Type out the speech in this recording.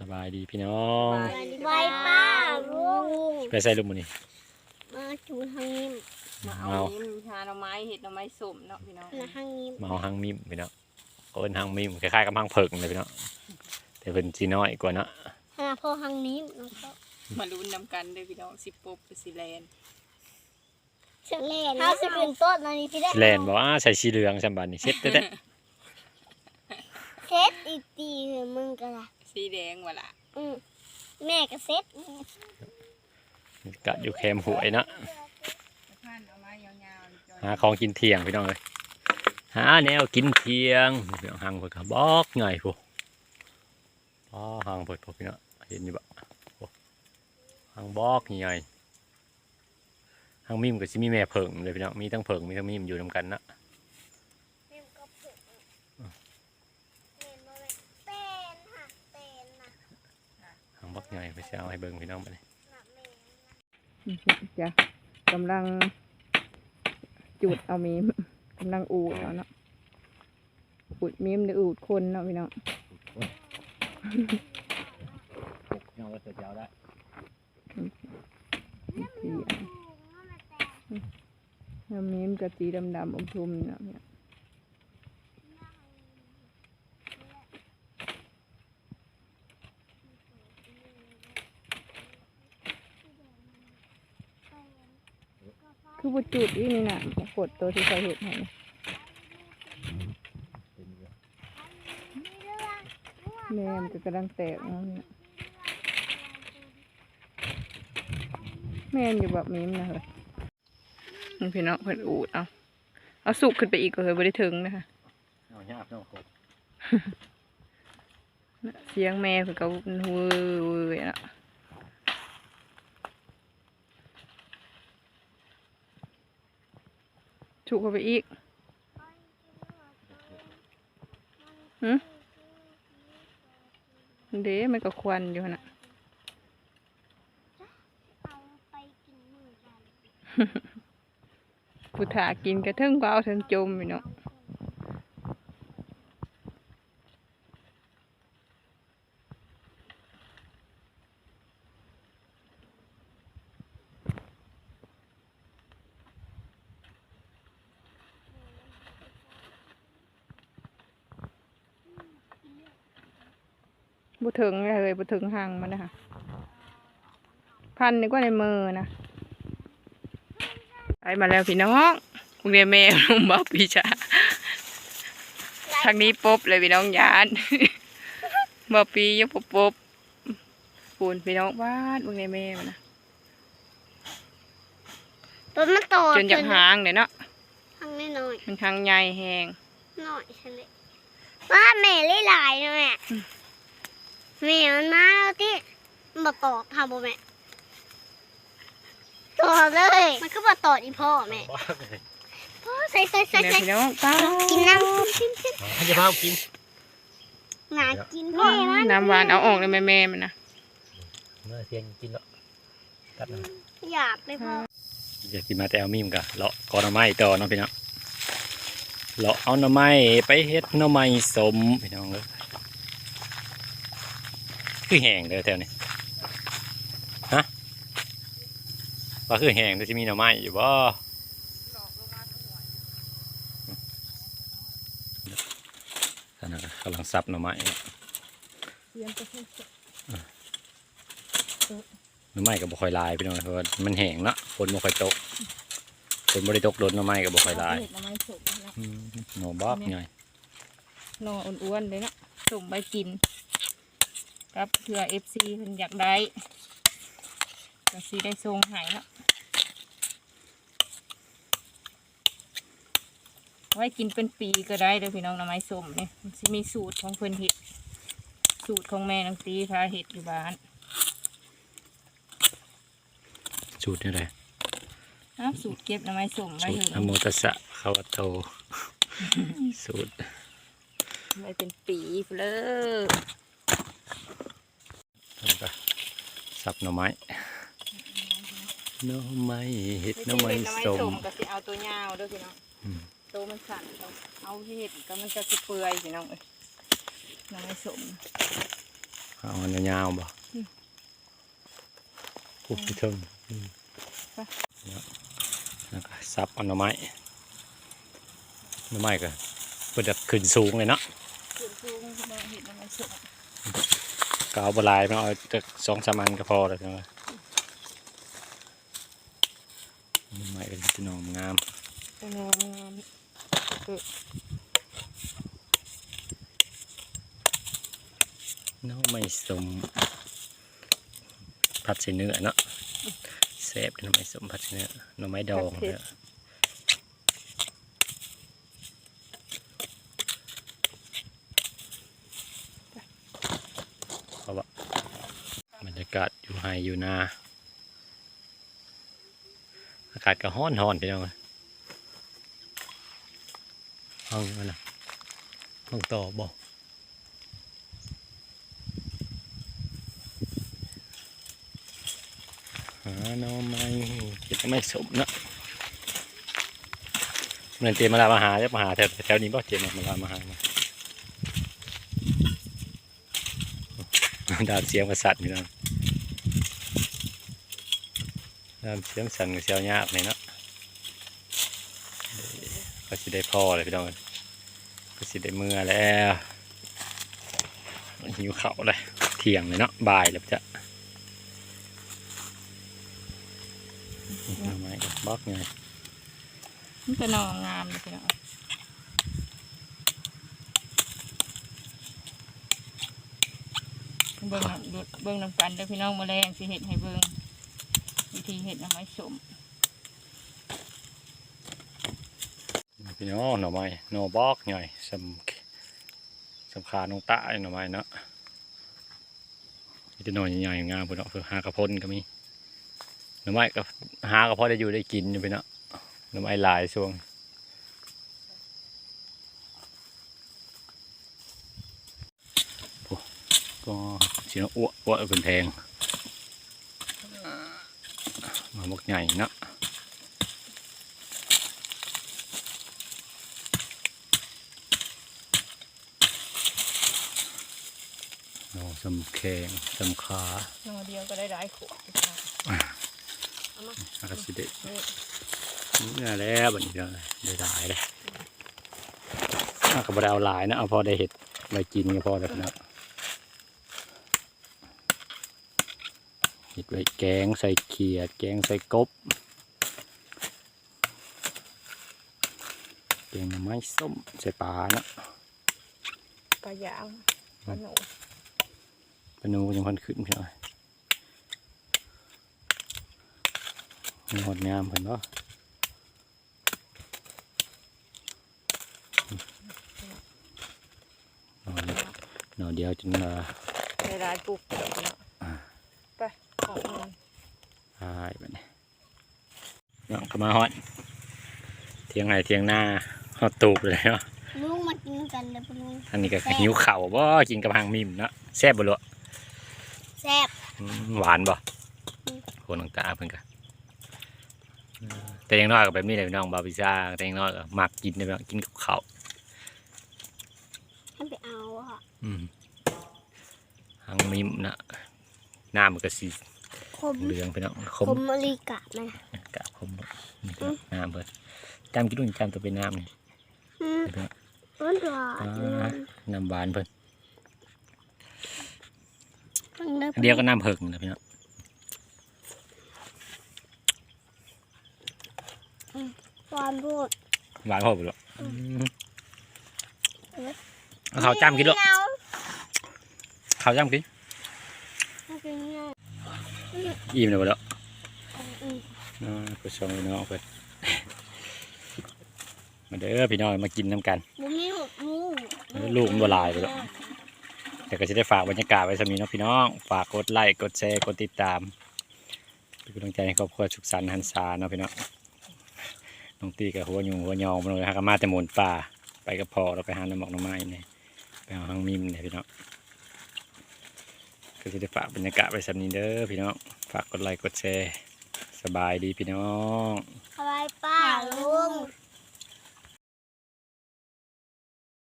สบายดีพี่น้องไว้ป้าลุงไปใส่ลูกมือนี่มาจูทางนี้มาเอาเอานิ้มหาหน่อไม้เห็ดหน่อไม้สมเนาะพี่น้องนะทางนี้มาเอาหางมิมพี่น้องเอิ้นหางมิมคล้ายๆกับหางเผิกเลยพี่น้องแต่เป็นสีน้อยกว่าเนาะขนาดพอทางนี้มันก็มาลุ้นนำกันเด้อพี่น้องสิปบหรือสิแลนเฉลยถ้าสิเป็นต้นอันนี้พี่ได้แลนบอกว่าใส่สีเหลืองสัมบันนี่เช็ดเด้อเซตอีกตีคือมึงก็ละ สีแดงว่ะล่ะอืมแม่ก็เซตกะอยู่แคมหวยเนาะผ่านเอาไม้ยาวๆจอยหาของกินเที่ยงพี่น้องเลยหาแนวกินเที่ยงพี่น้องหางเผิกก็บอกไงพวกอ๋อหางเผิกพวกพี่น้องเห็นอยู่บ่โอ้หางบอกใหญ่หางมิมก็สิมีแม่เผิงเลยพี่น้องมีทั้งเผิงมีทั้งมิมอยู่นำกันเนาะ แม่ก็เผ็ดเป็นบ่แม่เป็นค่ะเป็นนะ หาง บอกใหญ่ไปเช้าให้เบิ่งพี่น้องไปเลยนะแม่จ้ะกำลังจุดเอามีมกำลังอูดเอาเนาะอูดมีมหรืออูดคนเนาะพี่น้องเงาเสือเจ้าได้สีเอามีมกับสีดำๆอมทุมเนาะพี่น้อง คือบุจุดอีนี่นะกดตัวที่เขาเห็ดให้นะแม่มันก็กำลังแตกเนาะนี่นะแม่นอยู่แบบมีมนะเฮ้ยมันพี่น้องเพิ่นอูดเอาเอาสุกขึ้นไปอีกก็เฮ้ยบ่ได้ถึงนะคะเอาหยาบเนาะโคตรเสียงแม่เพิ่นก็ฮู้ยๆเนาะ สุกเข้าไปอีกหืมเด้มันก็ควันอยู่น่ะเอาไปกินมือกันผู้ถากินกระเทิงก็เอาเทิงจมพี่น้อง บุถึงเลยบุถึงหางมันนะคะพันนี่ก็ในมือนะไปมาแล้วพี่น้องโรงเรียนแม่ลุงบ๊อบพี่ชาทางนี้ปบเลยพี่น้องยานบ๊อบปียกปบปบปูนพี่น้องบ้านโรงเรียนแม่มันนะต้นมันโตจนอยากหางเลยเนาะทางน้อยมันทางใหญ่แหงๆหน่อยเฉลยว่าแม่เล่หลายนะแม่ แม่มันมาแล้วที่มันบ่ตอดทำบ่แม่ตอดเลย มันก็บ่ตอดอีพ่อแม่พ่อใส่ใส่ใส่เนี่ยใส่พี่น้องป้ากินน้ำกินกินจะพากินหนากินพ่อน้ำหวานเอาออกเลยแม่แม่มันนะเมื่อเสียงกินแล้วตัดนะหยาบเลยพ่ออยากกินมาแต่เอามิมกะเลาะกอหน่อไม้ต่อเนาะพี่น้องเลาะเอาหน่อไม้ไปเฮ็ดหน่อไม้สมพี่น้องเลย คือแห้งเลยแถวนี้ฮะว่าคือแห้งแต่จะมีหน่อไม้อยู่บ่ขณะกำลังซับหน่อไม้เนาะหน่อไม้ก็บ่ค่อยหลายพี่น้องเพราะว่ามันแห้งเนาะฝนบ่ค่อยตกฝนบ่ได้ตกโดนหน่อไม้ก็บ่ค่อยหลายเห็ดหน่อไม้สมนะอืมหน่อบอกไงหน่ออ้วนๆเลยเนาะสมใบกิน กับเผื่อเอฟซีเพิ่นอยากได้ก็ซีได้ทรงใหายเนาะไว้กินเป็นปีก็ได้เด้อพี่น้องหน้ำไม้ส้มเนี่ยมันสิมีสูตรของเพิ่นเห็ด สูตรของแม่นังตีพาเห็ดอยู่บ้านสูตรนี่แหละอ้าวสูตรเก็บหน้ำไม้ส้มไว้สูตเถรอะนโมตัสสะขาวะโต สูตรไว้เป็นปีเลย แล้วก็สับหน่อไม้หน่อไม้เห็ดหน่อไม้สมก็สิเอาตัวยาวเด้อพี่น้องอืมตัวมันสั่นเอาเอาเห็ดก็มันจะสิเปื่อยพี่น้องเอ้ยหน้ำไม้ส้มหเอาอันยาวๆบ่อืมปุ๊บไปเทิงอืมไปแล้วก็ซับเอันหน่อไม้หน่อไม้ก็เพื่อจะขึ้นสูงเลยเนาะขึ้นสูงมาเห็นมันไม่สุก ก็เอาบหลายมาเอาจากสองสามอันก็พอแล้วใช่ไหมหน่อไม้ก็จะนอมงามเป็นงามเออหน้อไม่สมผัดใส่เนื้อเนาะแซ่บหน้อไม่สมผัดใส่เนื้อหน่อไม้ดองเนี่ยเพราะว่าบรรยากาศอยู่ไฮอยู่นา อากาศก็ฮ้อนฮ้อนพี่น้องเอ้ยห้องมันนะห้องต่อบอกหาน่อไม้เก็บไม่สมนะเงินเตรียมมาลามาหาจะมาหาแถวแถวนี้บ่เตรียมมาลามาหามาดามเสียงกษัตริย์นี่นะ ดามเสียงสั่นกับเสียวยากเลยเนาะก็สิได้พอเลยพี่น้องก็สิได้เมื่อแล้วหิวเขาเลยเที่ยงเลยเนาะบ่ายแล้วจะทำไมบล็อกไงมันเป็นนองงามเลยพี่น้องเบิ่งน้ำดูเบิ่งน้ำกันเด้อพี่น้องมาแรงสิเห็ดให้เบิ่ง วิธีเห็ดน้ำไม้สมพี่น้องหน่อไม้หน่อบล็อกไงสำสำคาน้องตาหน่อไม้เนาะมีแต่หน่อยใหญ่ๆงามพุ่นเนาะเพื่อหากระพนก็มีหน่อไม้ก็หาก็พอได้อยู่ได้กินอยู่พี่เนาะหน่อไม้หลายช่วงโอ้ก็เสียงอ้วอ้วเป็นแทง มาบกใหญ่เนาะโอ้สำแขงสำขานอเดียวก็ได้หลายขวดพี่น้องอากาศสิเด็ดนี่แล้วบัดนี้เดี๋ยวได้หลายเลยถ้าก็บ่ได้เอาหลายนะเอาพอได้เห็ดไว้กินก็พอแล้วนะ เห็ดไว้แกงใส่เขียด แกงใส่กบ แกงหน่อไม้ส้มใส่ปลาเนาะปลายางปลาหนูปลาหนูยังพันขึ้นพี่น้อยมันหดงามเพิ่นเนาะนอนนอนเดียวจนมาได้หลายปุ๊บเดี๋ยวพี่น้องไปออกมาหายไปเนี่ยเนาะก็มาฮอดเทียงไหนเทียงหน้าฮอดตูบเลยเนาะลุงมากินกันเลยปะลุงอันนี้ก็หิวเข่าวบ่กินกับหางมิมเนาะแซ่บบ่ลูกแซ่บอืมหวานบ่อืมโคนต่างๆเพิ่นก็เออแต่อยังน้อยก็แบบนี้เลยพี่น้องบาร์บีซ่าแต่อยังน้อยก็มักกินเลยพี่น้องกินกับข้าวให้ไปเอาอะอืมหางมิมนะหน้ามันก็สี คมเหลืองพี่น้องคคมมมะลิกะมันกะคมนี่ครับน้ำเพิ่นจำกินดูจำตัวเป็นน้ำนี่อืมพี่น้องร้อนหวานอ่าน้ำหวานเพิ่นตั้งได้อันเดียวก็น้ำเพิงนะพี่น้องหวานโบดหวานพอบ่ลูกอืมเอาข้าวจ้ำกินลูกเอาข้าวจ้ำกินเอากินง่ายอิ่มเลยบ่ลูกอืมน้องผู้ชมพี่น้องเพิ่นมาเด้อพี่น้องมากินน้ำกันบุมีหกลูกเออลูกมันบ่หลายไปหรอกแต่ก็จะได้ฝากบรรยากาศไว้สำนี้เนาะพี่น้อง ฝากกดไลค์กดแชร์กดติดตามเป็นกำลังใจให้ครอบครัวสุขสันต์หันษาเนาะพี่น้องน้องตีกับหัวยุงหัวยองมาเลยฮะก็มาแต่หมุนป่าไปกับพ่อเราไปหาน้ำหมอกน้ำไม้เนี่ยไปเอาหางมิมเนี่ยพี่น้อง ก็จะฝากบรรยากาศไว้สำนี้เด้อพี่น้องฝากกดไลค์กดแชร์สบายดีพี่น้องอะไรป้าลุง